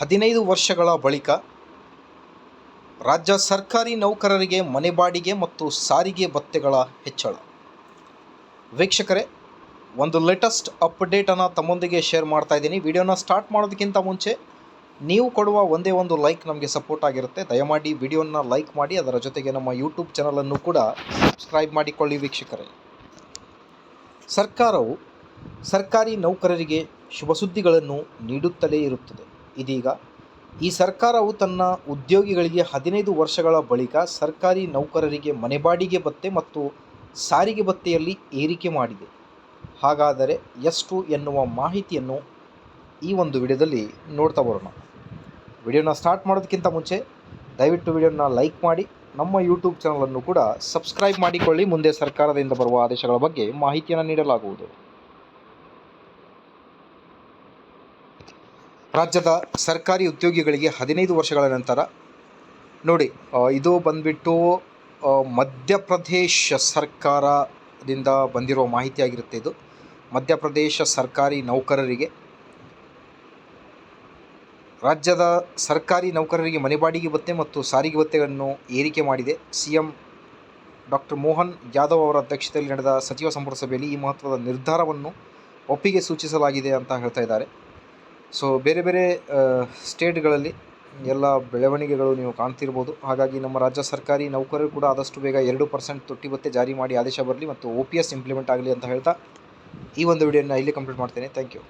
ಹದಿನೈದು ವರ್ಷಗಳ ಬಳಿಕ ರಾಜ್ಯ ಸರ್ಕಾರಿ ನೌಕರರಿಗೆ ಮನೆ ಬಾಡಿಗೆ ಮತ್ತು ಸಾರಿಗೆ ಭತ್ಯೆಗಳ ಹೆಚ್ಚಳ. ವೀಕ್ಷಕರೇ, ಒಂದು ಲೇಟೆಸ್ಟ್ ಅಪ್ಡೇಟನ್ನು ತಮ್ಮೊಂದಿಗೆ ಶೇರ್ ಮಾಡ್ತಾ ಇದ್ದೀನಿ. ವಿಡಿಯೋನ ಸ್ಟಾರ್ಟ್ ಮಾಡೋದಕ್ಕಿಂತ ಮುಂಚೆ ನೀವು ಕೊಡುವ ಒಂದೇ ಒಂದು ಲೈಕ್ ನಮಗೆ ಸಪೋರ್ಟ್ ಆಗಿರುತ್ತೆ. ದಯಮಾಡಿ ವಿಡಿಯೋನ ಲೈಕ್ ಮಾಡಿ, ಅದರ ಜೊತೆಗೆ ನಮ್ಮ ಯೂಟ್ಯೂಬ್ ಚಾನಲನ್ನು ಕೂಡ ಸಬ್ಸ್ಕ್ರೈಬ್ ಮಾಡಿಕೊಳ್ಳಿ ವೀಕ್ಷಕರೇ. ಸರ್ಕಾರವು ಸರ್ಕಾರಿ ನೌಕರರಿಗೆ ಶುಭ ಸುದ್ದಿಗಳನ್ನು ನೀಡುತ್ತಲೇ ಇರುತ್ತದೆ. ಇದೀಗ. ಈ ಸರ್ಕಾರವು ತನ್ನ ಉದ್ಯೋಗಿಗಳಿಗೆ ಹದಿನೈದು ವರ್ಷಗಳ ಬಳಿಕ ಸರ್ಕಾರಿ ನೌಕರರಿಗೆ ಮನೆ ಬಾಡಿಗೆ ಭತ್ತೆ ಮತ್ತು ಸಾರಿಗೆ ಭತ್ತೆಯಲ್ಲಿ ಏರಿಕೆ ಮಾಡಿದೆ. ಹಾಗಾದರೆ ಎಷ್ಟು ಎನ್ನುವ ಮಾಹಿತಿಯನ್ನು ಈ ಒಂದು ವಿಡಿಯೋದಲ್ಲಿ ನೋಡ್ತಾ ಬರೋಣ. ವಿಡಿಯೋನ ಸ್ಟಾರ್ಟ್ ಮಾಡೋದಕ್ಕಿಂತ ಮುಂಚೆ ದಯವಿಟ್ಟು ವಿಡಿಯೋನ ಲೈಕ್ ಮಾಡಿ, ನಮ್ಮ ಯೂಟ್ಯೂಬ್ ಚಾನಲನ್ನು ಕೂಡ ಸಬ್ಸ್ಕ್ರೈಬ್ ಮಾಡಿಕೊಳ್ಳಿ. ಮುಂದೆ ಸರ್ಕಾರದಿಂದ ಬರುವ ಆದೇಶಗಳ ಬಗ್ಗೆ ಮಾಹಿತಿಯನ್ನು ನೀಡಲಾಗುವುದು. ರಾಜ್ಯದ ಸರ್ಕಾರಿ ಉದ್ಯೋಗಿಗಳಿಗೆ ಹದಿನೈದು ವರ್ಷಗಳ ನಂತರ ನೋಡಿ ಇದು ಬಂದ್ಬಿಟ್ಟು ಮಧ್ಯಪ್ರದೇಶ ಸರ್ಕಾರದಿಂದ ಬಂದಿರುವ ಮಾಹಿತಿಯಾಗಿರುತ್ತೆ ಇದು. ಮಧ್ಯಪ್ರದೇಶ ಸರ್ಕಾರಿ ನೌಕರರಿಗೆ, ರಾಜ್ಯದ ಸರ್ಕಾರಿ ನೌಕರರಿಗೆ ಮನೆ ಬಾಡಿಗೆ ಭತ್ತೆ ಮತ್ತು ಸಾರಿಗೆ ಭತ್ತೆಗಳನ್ನು ಏರಿಕೆ ಮಾಡಿದೆ. C M doctor Mohan Yadav ಅವರ ಅಧ್ಯಕ್ಷತೆಯಲ್ಲಿ ನಡೆದ ಸಚಿವ ಸಂಪುಟ ಸಭೆಯಲ್ಲಿ ಈ ಮಹತ್ವದ ನಿರ್ಧಾರವನ್ನು ಒಪ್ಪಿಗೆ ಸೂಚಿಸಲಾಗಿದೆ ಅಂತ ಹೇಳ್ತಾ ಇದ್ದಾರೆ. ಸೊ ಬೇರೆ ಬೇರೆ ಸ್ಟೇಟ್ಗಳಲ್ಲಿ ಎಲ್ಲ ಬೆಳವಣಿಗೆಗಳು ನೀವು ಕಾಣ್ತಿರ್ಬೋದು. ಹಾಗಾಗಿ ನಮ್ಮ ರಾಜ್ಯ ಸರ್ಕಾರಿ ನೌಕರರು ಕೂಡ ಆದಷ್ಟು ಬೇಗ ಎರಡು ಪರ್ಸೆಂಟ್ ತುಟ್ಟಿ ಭತ್ಯೆ ಜಾರಿ ಮಾಡಿ ಆದೇಶ ಬರಲಿ ಮತ್ತು ಒ ಪಿ ಎಸ್ ಇಂಪ್ಲಿಮೆಂಟ್ ಆಗಲಿ ಅಂತ ಹೇಳ್ತಾ ಈ ಒಂದು ವಿಡಿಯೋನ ಇಲ್ಲಿ ಕಂಪ್ಲೀಟ್ ಮಾಡ್ತೇನೆ. Thank you.